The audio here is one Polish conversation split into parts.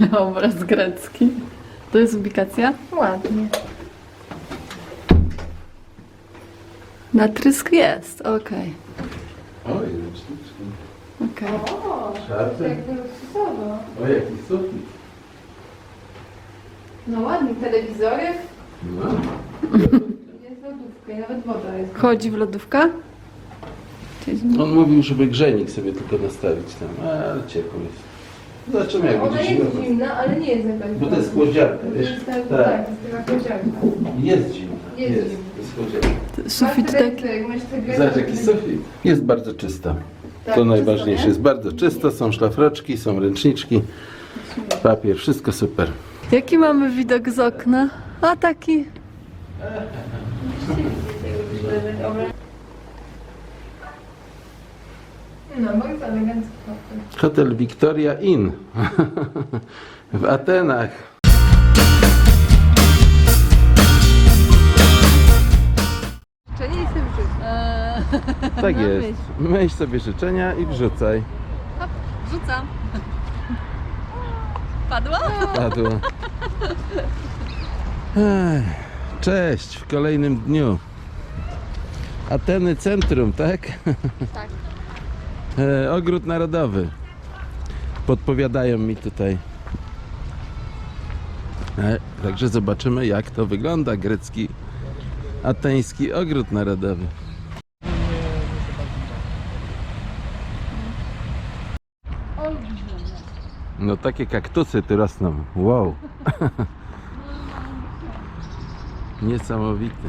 Obraz grecki. To jest ubikacja? Ładnie. Natrysk jest, okej. Oj, ręczniczki. okej. O, jakby luksusowo. O, jaki sufit. No ładnie, telewizorek. No. Jest lodówka i nawet woda jest. Chodzi w lodówka? Czyli- On mówił, żeby grzejnik sobie tylko nastawić tam, ale ciepło jest. Zobaczymy jak Ona będzie jest zimno. zimna, ale nie jest jakaś Bo to jest chłodziarka, To wiesz? jest tak, Tak. tak, to jest taka. Jest zimno. Jest Jest, zimno. to jest chłodziarka. Sufit masz te Zobacz jaki sufit. Jest bardzo czysta. Tak, to czysto, najważniejsze. nie? Jest bardzo czysto, są szlafroczki, są ręczniczki, papier, wszystko super. Jaki mamy widok z okna? A taki. No, bardzo elegancki hotel. Hotel Victoria Inn w Atenach. Czy nie jestem w Eee, Tak No jest. Myśl sobie życzenia i wrzucaj. rzucam. Padło? Padło. Ech, Cześć w kolejnym dniu. Ateny Centrum, tak? Tak. E, Ogród Narodowy. Podpowiadają mi tutaj. E, Także zobaczymy jak to wygląda grecki ateński ogród narodowy. No takie kaktusy tu rosną. Wow. Niesamowity.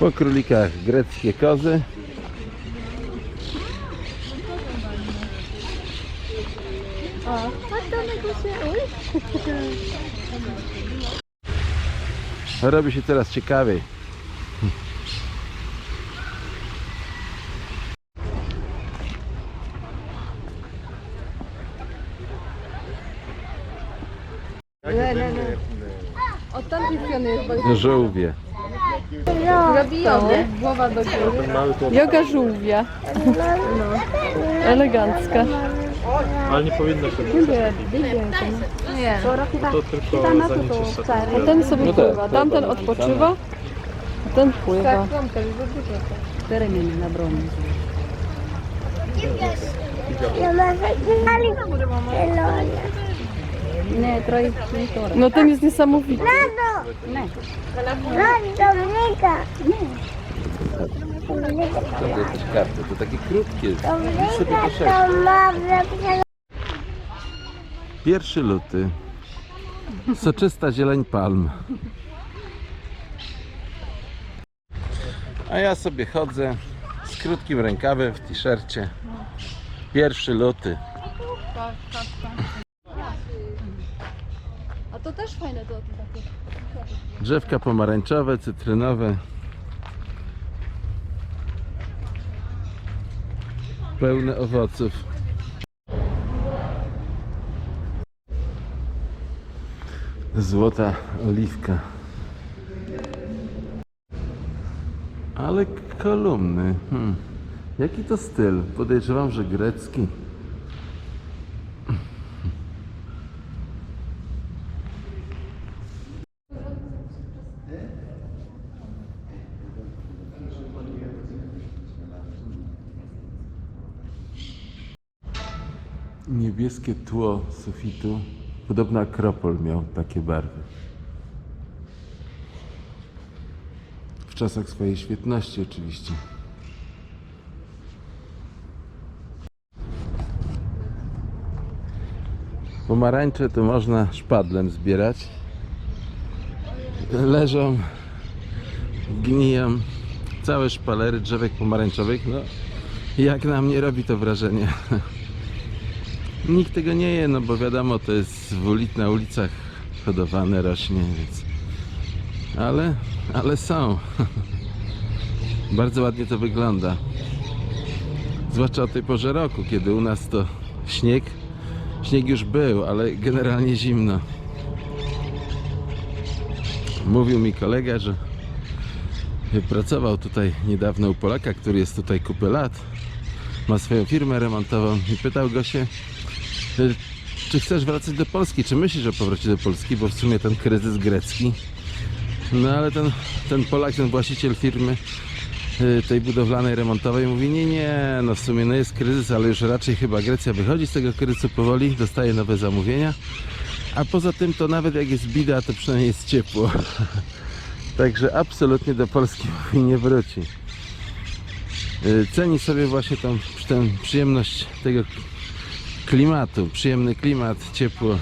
Po królikach greckie kozy. Robi się coraz ciekawiej. Od Żółwie. zabijony. Głowa do góry. Yoga żółwia. Elegancka. Ale nie powinno się być. Nie. To tylko szatni. A ten sobie No tak, pływa. Tamten tak, odpoczywa, a ten pływa. Tak, kątem, za dużo. No ten jest niesamowity. To jakieś karty, to takie krótkie. Idź sobie poszedł. Pierwszy luty. Soczysta zieleń palm. A ja sobie chodzę z krótkim rękawem w t-shircie. Pierwszy luty. To też fajne to takie. Drzewka pomarańczowe, cytrynowe. Pełne owoców. Złota oliwka. Ale kolumny. Hmm. Jaki to styl? Podejrzewam, że grecki. Niebieskie tło sufitu. Podobno Akropol miał takie barwy. W czasach swojej świetności oczywiście. Pomarańcze to można szpadlem zbierać. Leżą, gniją całe szpalery drzewek pomarańczowych. No, jak na mnie robi to wrażenie. Nikt tego nie je, no bo wiadomo, to jest w ulic, na ulicach hodowane rośnie, więc... Ale, ale są. Bardzo ładnie to wygląda. Zwłaszcza o tej porze roku, kiedy u nas to śnieg. Śnieg już był, ale generalnie zimno. Mówił mi kolega, że pracował tutaj niedawno u Polaka, który jest tutaj kupę lat. Ma swoją firmę remontową i pytał go się, czy chcesz wracać do Polski, czy myślisz o powrocie do Polski, bo w sumie ten kryzys grecki. No ale ten, ten Polak, ten właściciel firmy y, tej budowlanej, remontowej mówi, nie, nie, no w sumie no jest kryzys, ale już raczej chyba Grecja wychodzi z tego kryzysu powoli, dostaje nowe zamówienia. A poza tym to nawet jak jest bida, to przynajmniej jest ciepło. Także absolutnie do Polski nie wróci. Y, Ceni sobie właśnie tą, tę przyjemność tego klimatu, przyjemny klimat, ciepło.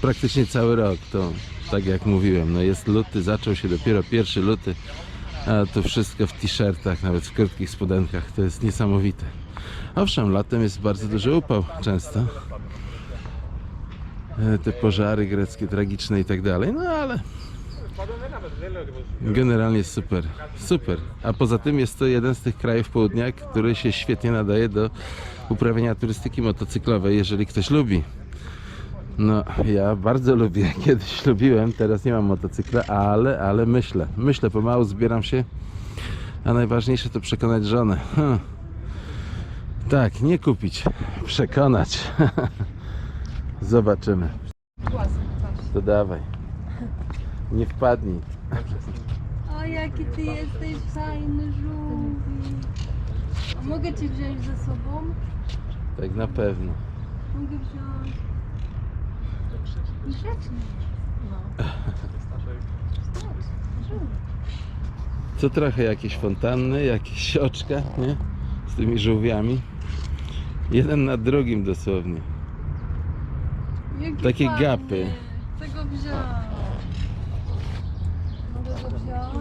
Praktycznie cały rok to, tak jak mówiłem, no jest luty, zaczął się dopiero pierwszy luty, a to wszystko w t-shirtach, nawet w krótkich spodenkach, to jest niesamowite. Owszem, latem jest bardzo duży upał często. E, Te pożary greckie, tragiczne i tak dalej, no ale generalnie super, super. A poza tym jest to jeden z tych krajów południa, który się świetnie nadaje do uprawiania turystyki motocyklowej, jeżeli ktoś lubi. No, ja bardzo lubię. Kiedyś lubiłem, teraz nie mam motocykla, ale, ale myślę. Myślę, pomału zbieram się. A najważniejsze to przekonać żonę. Hm. Tak, nie kupić, przekonać. Zobaczymy. To dawaj. Nie wpadnij. O, jaki ty jesteś fajny, żółwi. A mogę cię wziąć ze sobą? Tak na pewno. Mogę wziąć. Grzecznie. Co trochę jakieś fontanny, jakieś oczka, nie? Z tymi żółwiami. Jeden na drugim dosłownie. Jaki Takie fajny. gapy. Tego wziąć.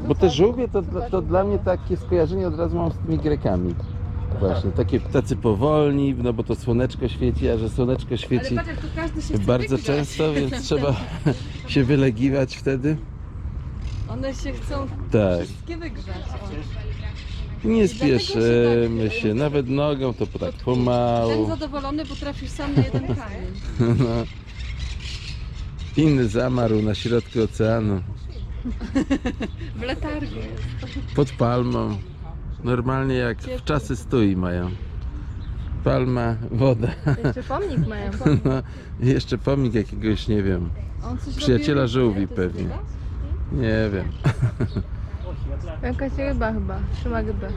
Bo te żółwie to, to dla mnie takie skojarzenie od razu mam z tymi Grekami. Właśnie, takie tacy powolni, no bo to słoneczko świeci, a że słoneczko Ale świeci patrz, jak to każdy się chce bardzo wygrzać. często, więc trzeba się wylegiwać wtedy. One się chcą Tak. wszystkie wygrzać. O. Nie spieszymy tak- się, nawet nogą to tak Ten pomału. zadowolony potrafisz sam na jeden kamień. No. Inny zamarł na środku oceanu, W letargu jest. pod palmą. Normalnie jak w czasy stój mają. Palma, woda. Jeszcze pomnik mają. No, i jeszcze pomnik jakiegoś, nie wiem, On coś Przyjaciela żółwi pewnie. nie wiem. Jakaś ryba chyba, trzyma rybę.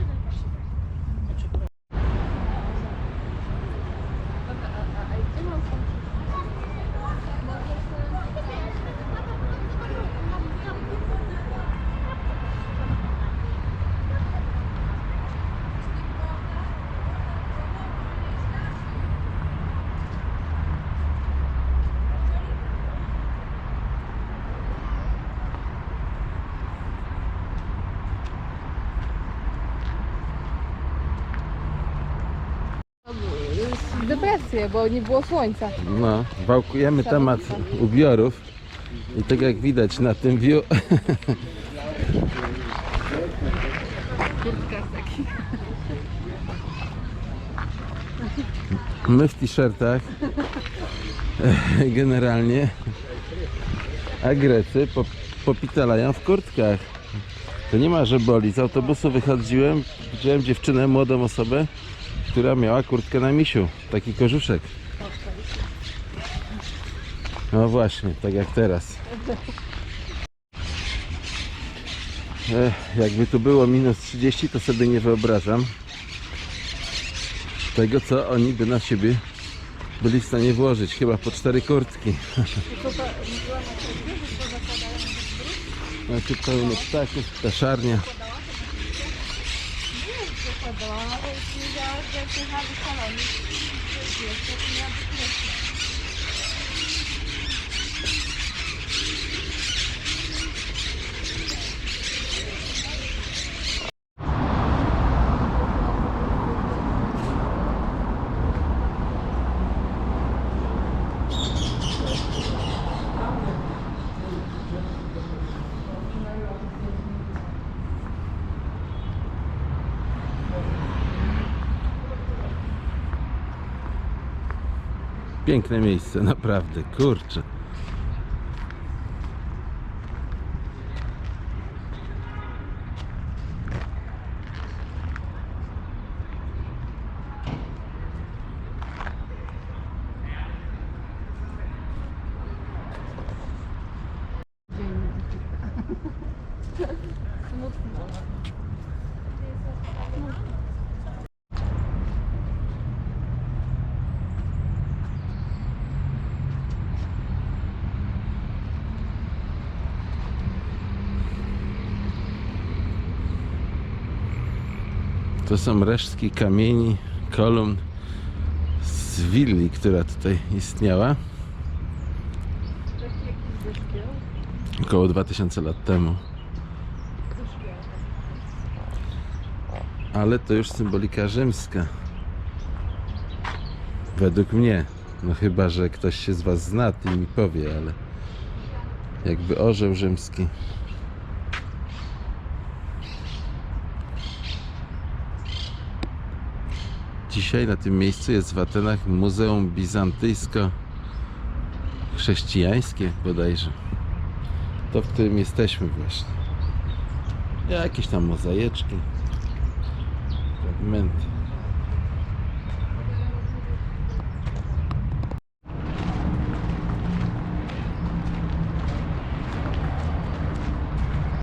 Bo nie było słońca. No, wałkujemy temat ubiorów i tak jak widać na tym view, my w t-shirtach generalnie, a Grecy po, popitalają w kurtkach. To nie ma, że boli. Z autobusu wychodziłem, widziałem dziewczynę, młodą osobę, która miała kurtkę na misiu, taki korzuszek. No właśnie, tak jak teraz. Ech, jakby tu było minus 30, to sobie nie wyobrażam tego, co oni by na siebie byli w stanie włożyć. Chyba po cztery kurtki. No tu pełno ptaków, ptaszarnia. depois da eu já, já tinha visto a nome. Eu tinha Piękne miejsce, naprawdę, kurczę. To są resztki kamieni, kolumn z willi, która tutaj istniała około 2000 lat temu. Ale to już symbolika rzymska. Według mnie. No chyba, że ktoś się z Was zna i mi powie, ale jakby orzeł rzymski. Dzisiaj na tym miejscu jest w Atenach Muzeum Bizantyjsko-Chrześcijańskie bodajże. To, w którym jesteśmy właśnie. Jakieś tam mozaiczki, fragmenty.